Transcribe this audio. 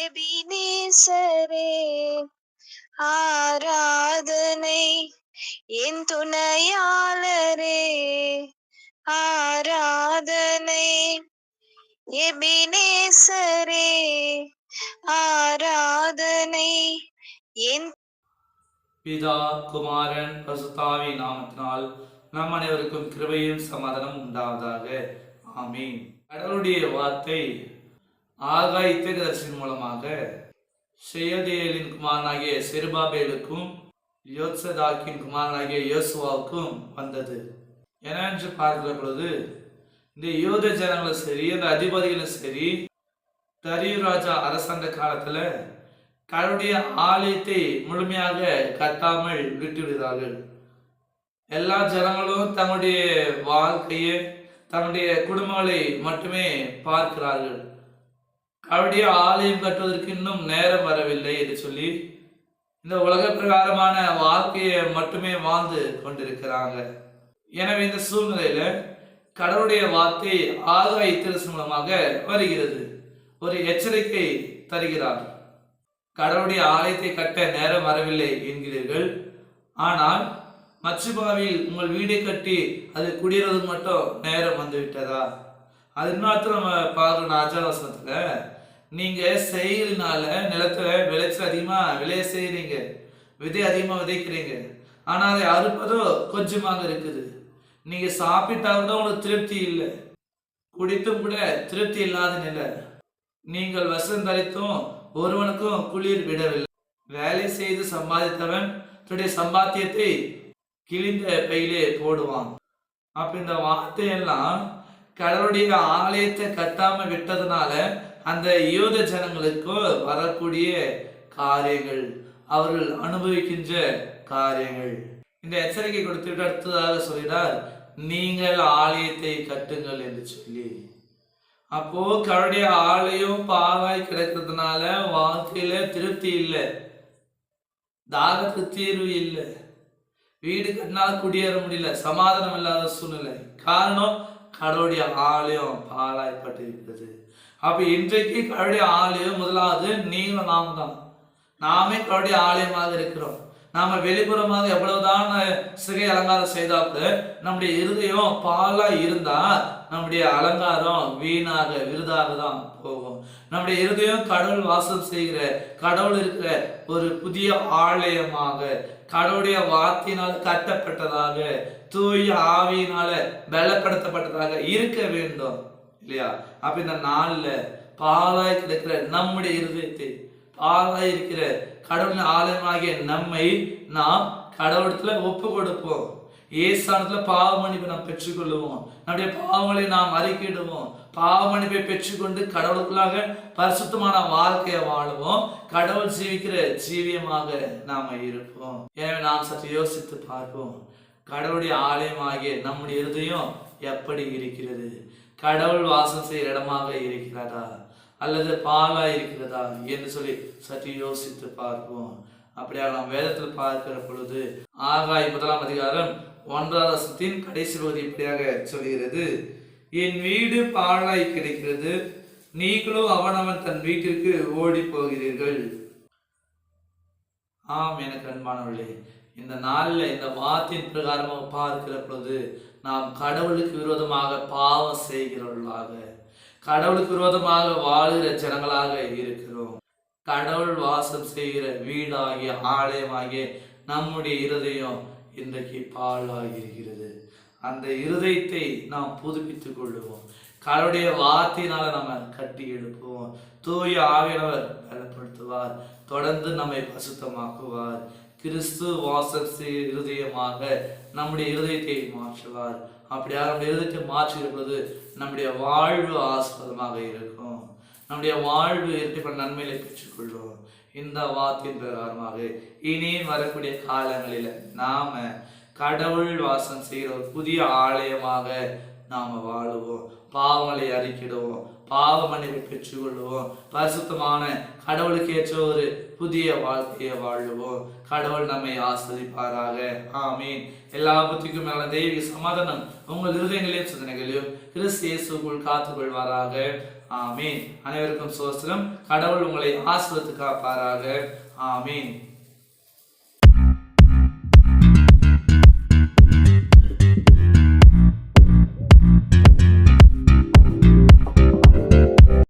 எபினேசரே ஆராதனை என் துணையாளரே ஆராதனை எபினேசரே ஆராதனை என் பிதா குமாரன் பசுதாவி நாமத்தினால் நம் அனைவருக்கும் கிருபையும் சமாதானம் உண்டாவதாக. ஆமீன். கடவுளுடைய வார்த்தை ஆகாய் தீர்க்கதரிசியின் மூலமாக செயலியலின் குமாரனாகிய செருபாபேலுக்கும் யோத்சதாக்கின் குமாரனாகிய யோசுவாவுக்கும் வந்தது. என்னென்று பார்க்கிற பொழுது இந்த யோத ஜனங்களும் சரி இந்த அதிபதிகளும் சரி தரியு ராஜா அரசாங்க காலத்தில் தன்னுடைய ஆலயத்தை முழுமையாக கட்டாமல் விட்டுவிடுகிறார்கள். எல்லா ஜனங்களும் தங்களுடைய வாழ்க்கையை தன்னுடைய குடும்பங்களை மட்டுமே பார்க்கிறார்கள். அப்படியே ஆலயம் கட்டுவதற்கு இன்னும் நேரம் வரவில்லை என்று சொல்லி இந்த உலக பிரகாரமான வாழ்க்கையை மட்டுமே வாழ்ந்து கொண்டிருக்கிறாங்க. எனவே இந்த சூழ்நிலையில கடவுளுடைய வார்த்தை ஆகாய திருசு மூலமாக வருகிறது. ஒரு எச்சரிக்கை தருகிறார். கடவுளுடைய ஆலயத்தை கட்ட நேரம் வரவில்லை என்கிறீர்கள். ஆனால் மச்சுபாவில் உங்கள் வீடை கட்டி அது குடியிறது மட்டும் நேரம் வந்துவிட்டதா? அது இன்னொருத்தர் நம்ம பார்க்கணும் ஆச்சாரவசனத்துல நீங்க செயலினால நிலத்துல விளைச்சல் அதிகமா விளைய செய்யறீங்க. விதை அதிகமா விதைக்கிறீங்க. ஆனா அதை அறுப்பதோ கொஞ்சமாக இருக்குது. நீங்க சாப்பிட்டா கூட உங்களுக்கு திருப்தி இல்லை. குடித்தும் கூட திருப்தி இல்லாத நிலை. நீங்கள் வசம் தரித்தும் ஒருவனுக்கும் குளிர் விடவில்லை. வேலை செய்து சம்பாதித்தவன் தன்னுடைய சம்பாத்தியத்தை கிழிந்த பையிலே போடுவான். அப்ப இந்த வார்த்தையெல்லாம் கடவுளுடைய ஆலயத்தை கட்டாம விட்டதுனால அந்த யூத ஜனங்களுக்கு வரக்கூடிய காரியங்கள் அவர்கள் அனுபவிக்கின்ற காரியங்கள். இந்த எச்சரிக்கை கொடுத்துட்டு அடுத்ததாக சொல்கிறார் நீங்கள் ஆலயத்தை கட்டுங்கள் என்று சொல்லி. அப்போ கடவுடைய ஆலயம் பாவாய் கிடைக்கிறதுனால வாழ்க்கையில திருப்தி இல்லை. தாகத்துக்கு தீர்வு இல்லை. வீடு கட்டினால் குடியேற முடியல. சமாதானம் இல்லாத சூழ்நிலை. காரணம் கடவுளுடைய ஆலயம் பாலாய்ப்பட்டு இருக்கிறது அப்ப இன்றைக்கு கடவுளுடைய ஆலயம் முதலாவது நீங்களும் நாம் தான். நாமே கடவுளுடைய ஆலயமாக இருக்கிறோம். நாம வெளிப்புறமாக எவ்வளவுதான் சிகை அலங்காரம் செய்தாப்பு நம்முடைய இருதயம் பாலா இருந்தா நம்முடைய அலங்காரம் வீணாக விருதாக தான் போகும். நம்முடைய இருதயம் கடவுள் வாசம் செய்கிற கடவுள் இருக்கிற ஒரு புதிய ஆலயமாக கடவுளுடைய வார்த்தையினால் கட்டப்பட்டதாக தூய ஆவியினால பலப்படுத்தப்பட்டதாக இருக்க வேண்டும். இல்லையா? அப்ப இந்த நாள்ல பாலாய் கிடக்கிற நம்முடைய இருதயத்தை பாலாய் இருக்கிற கடவுளின் ஆலயமாகிய நம்மை நாம் கடவுளத்துல ஒப்பு கொடுப்போம். ஏசானத்துல பாவ மன்னிப்பை நாம் பெற்றுக்கொள்ளுவோம். நம்முடைய பாவங்களை நாம் அறிக்கையிடுவோம் பாவ மன்னிப்பை பெற்றுக்கொண்டு கடவுளுக்குள்ளாக பரிசுத்தமான வாழ்க்கையை வாழுவோம். கடவுள் ஜீவிக்கிற ஜீவியமாக நாம இருப்போம். எனவே நாம் சற்று யோசித்து பார்ப்போம். கடவுளுடைய ஆலயமாகிய நம்முடைய இருதயம் எப்படி இருக்கிறது? கடவுள் வாசம் செய்கிற இடமாக இருக்கிறதா? அல்லது பாலா இருக்கிறதா? என்று சொல்லி சற்று யோசித்து பார்ப்போம். அப்படியாக நாம் வேதத்தில் பார்க்கிற பொழுது ஆகாய் முதலாம் அதிகாரம் ஒன்றாவது கடைசி பகுதி இப்படியாக சொல்கிறது. என் வீடு பாழாய் கிடைக்கிறது. நீங்களோ அவனவன் தன் வீட்டிற்கு ஓடி போகிறீர்கள் ஆம் எனக்கு அன்பானவர்களே இந்த நாளில் இந்த வார்த்தையின் பிரகாரமாக பார்க்கிற பொழுது நாம் கடவுளுக்கு விரோதமாக பாவம் செய்கிறவர்களாக கடவுளுக்கு விரோதமாக வாழ்கிற ஜனங்களாக இருக்கிறோம். கடவுள் வாசம் செய்கிற வீடாகிய ஆலயமாகிய நம்முடைய இருதயம் இன்றைக்கு பாழாகி இருக்கிறது. அந்த இருதயத்தை நாம் புதுப்பித்துக் கொள்ளுவோம். கடவுளுடைய வார்த்தையினால நம்ம கட்டி எழுப்புவோம். தூய ஆவியனவர் பலப்படுத்துவார். தொடர்ந்து நம்மை பசுத்தமாக்குவார். கிறிஸ்து வாசம் இருதயமாக நம்முடைய இருதயத்தை மாற்றுவார். அப்படியாக நம்முடைய இருதயத்தை மாற்றுகிற பொழுது நம்முடைய வாழ்வு ஆஸ்பதமாக இருக்கும். நம்முடைய வாழ்வு இருக்கப்பட்ட நன்மைகளை பெற்றுக்கொள்வோம்? இந்த வாத்தின் பிரகாரமாக இனி வரக்கூடிய காலங்களில் நாம கடவுள் வாசம் செய்கிற ஒரு புதிய ஆலயமாக நாம வாழுவோம். பாவங்களை அறிக்கிடுவோம் பாவ மன்னிப்பை பெற்றுக்கொள்வோம் பரிசுத்தமான கடவுளுக்கு ஏற்ற ஒரு புதிய வாழ்க்கையை வாழுவோம். கடவுள் நம்மை ஆஸ்வதிப்பாராக ஆமீன். எல்லா புத்திக்கும் மேல தெய்வீக சமாதானம் உங்கள் இருதயங்களையும் சிந்தனைகளையும் கிறிஸ்து இயேசுக்குள் காத்துக்கொள்வாராக. ஆமீன். அனைவருக்கும் சோஸ்திரம். கடவுள் உங்களை ஆஸ்வதித்து காப்பாராக. ஆமீன்.